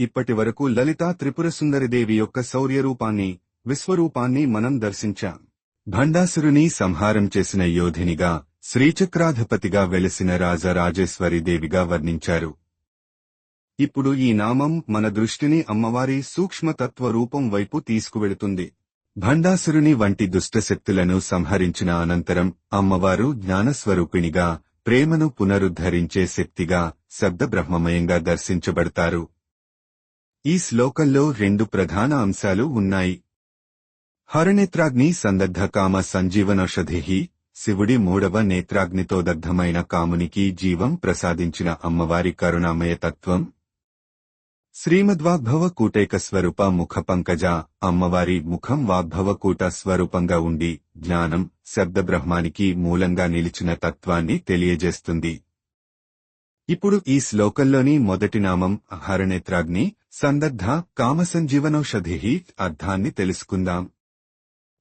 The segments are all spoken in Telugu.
ఇప్పటివరకు లలితా త్రిపుర సుందరిదేవి యొక్క శౌర్యరూపాన్ని విశ్వరూపాన్ని మనం దర్శించాం భండాసురుని సంహారం చేసిన యోధినిగా శ్రీచక్రాధిపతిగా వెలసిన రాజరాజేశ్వరీదేవిగా వర్ణించారు. ఇప్పుడు ఈ నామం మన దృష్టిని అమ్మవారి సూక్ష్మతత్వ రూపం వైపు తీసుకువెళుతుంది. భండాసురుని వంటి దుష్టశక్తులను సంహరించిన అనంతరం అమ్మవారు జ్ఞానస్వరూపిణిగా ప్రేమను పునరుద్ధరించే శక్తిగా శబ్దబ్రహ్మమయంగా దర్శించబడతారు. ఈ శ్లోకంలో రెండు ప్రధాన అంశాలు ఉన్నాయి. హరనేత్రాగ్ని సందగ్ధ కామ సంజీవనౌషధి శివుడి మూడవ నేత్రాగ్నితో దగ్ధమైన కామునికి జీవం ప్రసాదించిన అమ్మవారి కరుణామయ తత్వం. శ్రీమద్వాగ్భవ కూటైక స్వరూప ముఖ పంకజ అమ్మవారి ముఖం వాగ్భవ కూట స్వరూపంగా ఉండి జ్ఞానం శబ్దబ్రహ్మానికి మూలంగా నిలిచిన తత్వాన్ని తెలియజేస్తుంది. ఇప్పుడు ఈ శ్లోకంలోని మొదటి నామం హరణేత్రాగ్ని సందగ్ధ కామసంజీవనౌషధి అర్థాన్ని తెలుసుకుందాం.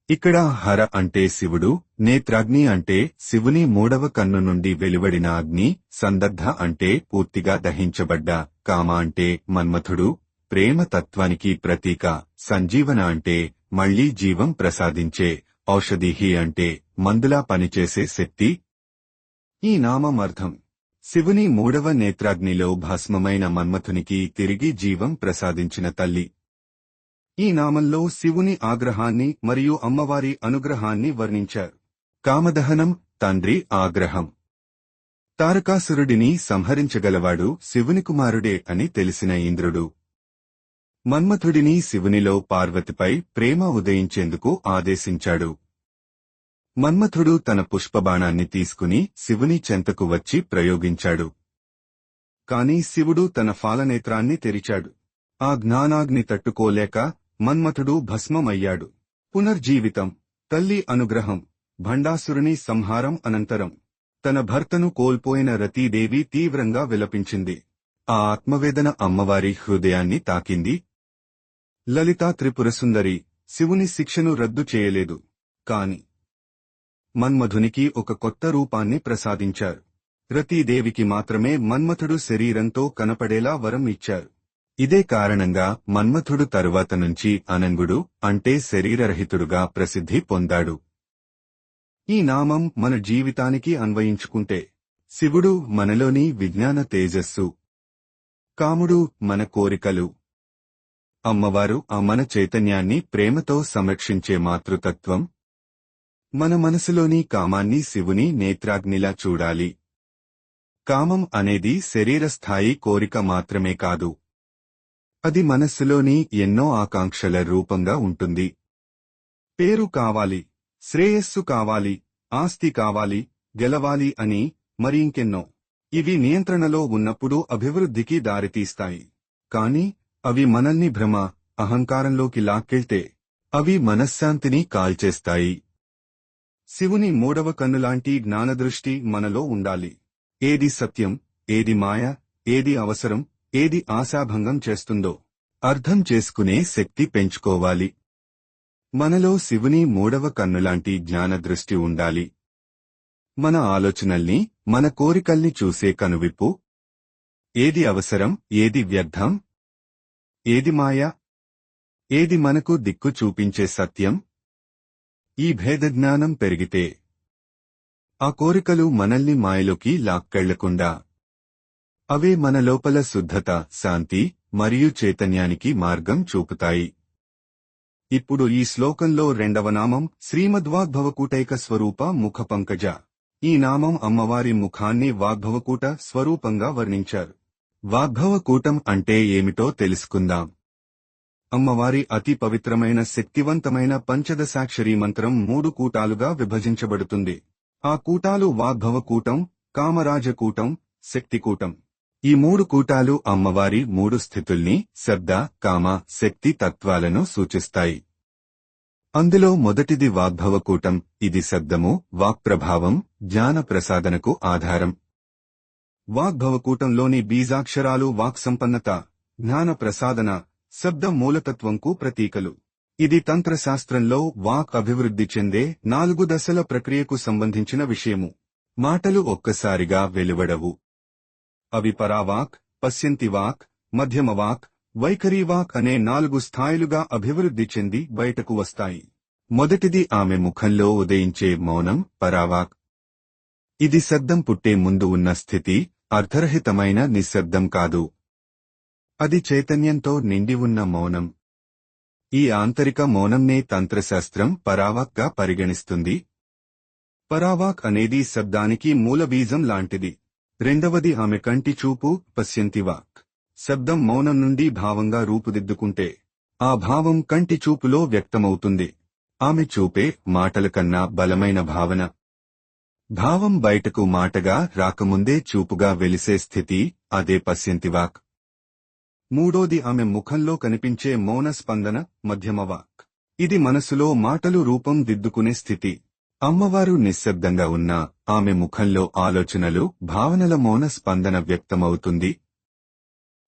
ఇక్కడ హర అంటే శివుడు నేత్రాగ్ని అంటే శివుని మూడవ కన్ను నుండి వెలువడిన అగ్ని సందగ్ధ అంటే పూర్తిగా దహించబడ్డ కామ అంటే మన్మథుడు ప్రేమ తత్వానికి ప్రతీక సంజీవన అంటే మళ్ళీ జీవం ప్రసాదించే ఔషధిహి అంటే మందులా పనిచేసే శక్తి. ఈ నామం అర్థం. శివుని మూడవ నేత్రాగ్నిలో భస్మమైన మన్మథునికి తిరిగి జీవం ప్రసాదించిన తల్లి. ఈ నామంలో శివుని ఆగ్రహాన్ని మరియు అమ్మవారి అనుగ్రహాన్ని వర్ణించారు. కామదహనం తండ్రి ఆగ్రహం. తారకాసురుడిని సంహరించగలవాడు శివుని కుమారుడే అని తెలిసిన ఇంద్రుడు. మన్మథుడిని శివునిలో పార్వతిపై ప్రేమ ఉదయించేందుకు ఆదేశించాడు. మన్మథుడు తన పుష్పబాణాన్ని తీసుకుని శివుని చెంతకు వచ్చి ప్రయోగించాడు. కాని శివుడు తన ఫాలనేత్రాన్ని తెరిచాడు. ఆ జ్ఞానాగ్ని తట్టుకోలేక మన్మథుడు భస్మమయ్యాడు. పునర్జీవితం తల్లి అనుగ్రహం భండాసురుని సంహారం అనంతరం తన భర్తను కోల్పోయిన రతీదేవి తీవ్రంగా విలపించింది. ఆ ఆత్మవేదన అమ్మవారి హృదయాన్ని తాకింది. లలితా త్రిపురసుందరి శివుని శిక్షను రద్దు చేయలేదు. కాని మన్మధునికి ఒక కొత్త రూపాన్ని ప్రసాదించారు. రతీదేవికి మాత్రమే మన్మథుడు శరీరంతో కనపడేలా వరం ఇచ్చారు. ఇదే కారణంగా మన్మథుడు తరువాత నుంచి అనంగుడు అంటే శరీరరహితుడుగా ప్రసిద్ధి పొందాడు. ఈ నామం మన జీవితానికి అన్వయించుకుంటే శివుడు మనలోని విజ్ఞాన తేజస్సు కాముడు మన కోరికలు. అమ్మవారు ఆ మన చైతన్యాన్ని ప్రేమతో సంరక్షించే మాతృతత్వం మన మనసులోని కామాన్ని శివుని నేత్రాగ్నిలా చూడాలి. కామం అనేది శరీరస్థాయి కోరిక మాత్రమే కాదు. అది మనస్సులోని ఎన్నో ఆకాంక్షల రూపంగా ఉంటుంది. పేరు కావాలి శ్రేయస్సు కావాలి ఆస్తి కావాలి గెలవాలి అని మరి ఇంకెన్నో. ఇవి నియంత్రణలో ఉన్నప్పుడు అభివృద్ధికి దారితీస్తాయి. కాని అవి మనల్ని భ్రమ అహంకారంలోకి లాక్కెళ్తే అవి మనశ్శాంతిని కాల్చేస్తాయి. శివుని మూడవ కన్నులాంటి జ్ఞానదృష్టి మనలో ఉండాలి. ఏది సత్యం ఏది మాయ ఏది అవసరం ఏది ఆశాభంగం చేస్తుందో అర్థం చేసుకునే శక్తి పెంచుకోవాలి. మనలో శివుని మూడవ కన్నులాంటి జ్ఞానదృష్టి ఉండాలి. మన ఆలోచనల్ని మన కోరికల్ని చూసే కనువిప్పు. ఏది అవసరం ఏది వ్యర్థం? ఏది మాయ? ఏది మనకు దిక్కు చూపించే సత్యం? ఈ భేదజ్ఞానం పెరిగితే ఆ కోరికలు మనల్ని మాయలోకి లాక్కెళ్ళకుండా అవే మన లోపల శుద్ధత శాంతి మరియు చైతన్యానికి మార్గం చూపుతాయి. ఇప్పుడు ఈ శ్లోకంలో రెండవ నామం శ్రీమద్వాగ్భవకూటైక స్వరూప ముఖపంకజ ఈ నామం అమ్మవారి ముఖాన్ని వాగ్భవకూట స్వరూపంగా వర్ణించారు. వాగ్భవకూటం అంటే ఏమిటో తెలుసుకుందాం. అమ్మవారి అతి పవిత్రమైన శక్తివంతమైన పంచదశాక్షరీ మంత్రం మూడు కూటాలుగా విభజించబడుతుంది. ఆ కూటాలు వాగ్భవ కూటం కామరాజకూటం శక్తికూటం. ఈ మూడు కూటాలు అమ్మవారి మూడు స్థితుల్ని శబ్ద కామ శక్తి తత్వాలను సూచిస్తాయి. అందులో మొదటిది వాగ్భవకూటం ఇది శబ్దము వాక్ప్రభావం జ్ఞాన ప్రసాదనకు ఆధారం. వాగ్భవకూటంలోని బీజాక్షరాలు వాక్సంపన్నత జ్ఞాన ప్రసాదన శబ్ద మూలతత్వంకు ప్రతీకలు. ఇది తంత్రశాస్త్రంలో వాక్ అభివృద్ధి చెందే నాలుగు దశల ప్రక్రియకు సంబంధించిన విషయము. మాటలు ఒక్కసారిగా వెలువడవు. అవి పరావాక్ పశ్యంతివాక్ మధ్యమవాక్ వైఖరివాక్ వైఖరీవాక్ అనే నాలుగు స్థాయిలుగా అభివృద్ధి చెంది బయటకు వస్తాయి. మొదటిది ఆమె ముఖంలో ఉదయించే మౌనం పరావాక్ ఇది శబ్దం పుట్టే ముందు ఉన్న స్థితి అర్ధరహితమైన నిశ్శబ్దం కాదు. అది చైతన్యంతో నిండి ఉన్న మౌనం. ఈ ఆంతరిక మౌనంనే తంత్రశాస్త్రం పరావాక్గా పరిగణిస్తుంది. పరావాక్ అనేది శబ్దానికి మూలబీజం లాంటిది. రెండవది ఆమె కంటి చూపు పశ్యంతివాక్ శబ్దం మౌనం నుండి భావంగా రూపుదిద్దుకుంటే ఆ భావం కంటి చూపులో వ్యక్తమవుతుంది. ఆమె చూపే మాటల కన్నా బలమైన భావన. భావం బయటకు మాటగా రాకముందే చూపుగా వెలిసే స్థితి అదే పశ్యంతివాక్ మూడోది ఆమె ముఖంలో కనిపించే మౌన స్పందన మధ్యమవాక్. ఇది మనసులో మాటలు రూపం దిద్దుకునే స్థితి. అమ్మవారు నిశ్శబ్దంగా ఉన్నా ఆమె ముఖంలో ఆలోచనలు భావనల మౌన స్పందన వ్యక్తమవుతుంది.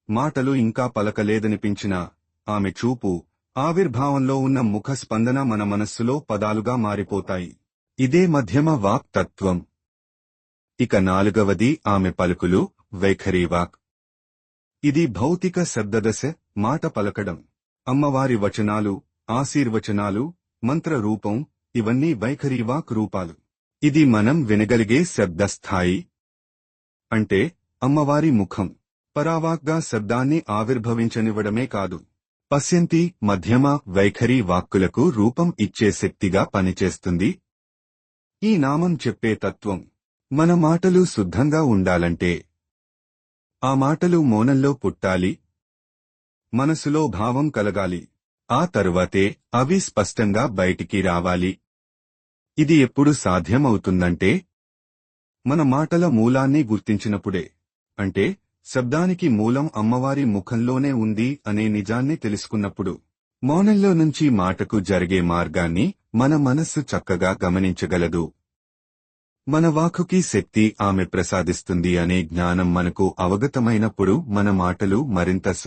మాటలు ఇంకా పలకలేదనిపించినా ఆమె చూపు ఆవిర్భావంలో ఉన్న ముఖ స్పందన మన మనస్సులో పదాలుగా మారిపోతాయి. ఇదే మధ్యమ వాక్ తత్వం. ఇక నాలుగవది ఆమె పలుకులు వైఖరి వాక్. ఇది భౌతిక శబ్దదశ మాట పలకడం. అమ్మవారి వచనాలు ఆశీర్వచనాలు మంత్ర రూపం ఇవన్నీ వైఖరి వాక్ రూపాలు. ఇది మనం వినగలిగే శబ్దస్థాయి. అంటే అమ్మవారి ముఖం. పరావాక్గా శబ్దాన్ని ఆవిర్భవించనివ్వడమే కాదు. పశ్యంతి మధ్యమ వైఖరి వాక్కులకు రూపం ఇచ్చే శక్తిగా పనిచేస్తుంది. ఈ నామం చెప్పే తత్వం. మన మాటలు శుద్ధంగా ఉండాలంటే ఆ మాటలు మౌనంలో పుట్టాలి. మనసులో భావం కలగాలి. ఆ తరువాతే అవి స్పష్టంగా బయటికి రావాలి. ఇది ఎప్పుడు సాధ్యమవుతుందంటే మన మాటల మూలాన్ని గుర్తించినప్పుడే. అంటే శబ్దానికి మూలం అమ్మవారి ముఖంలోనే ఉంది అనే నిజాన్ని తెలుసుకున్నప్పుడు. మౌనంలో నుంచి మాటకు జరిగే మార్గాన్ని మన మనస్సు చక్కగా గమనించగలదు. మన వాకుకి శక్తి ఆమె ప్రసాదిస్తుంది అనే జ్ఞానం మనకు అవగతమైనప్పుడు మన మాటలు మరింత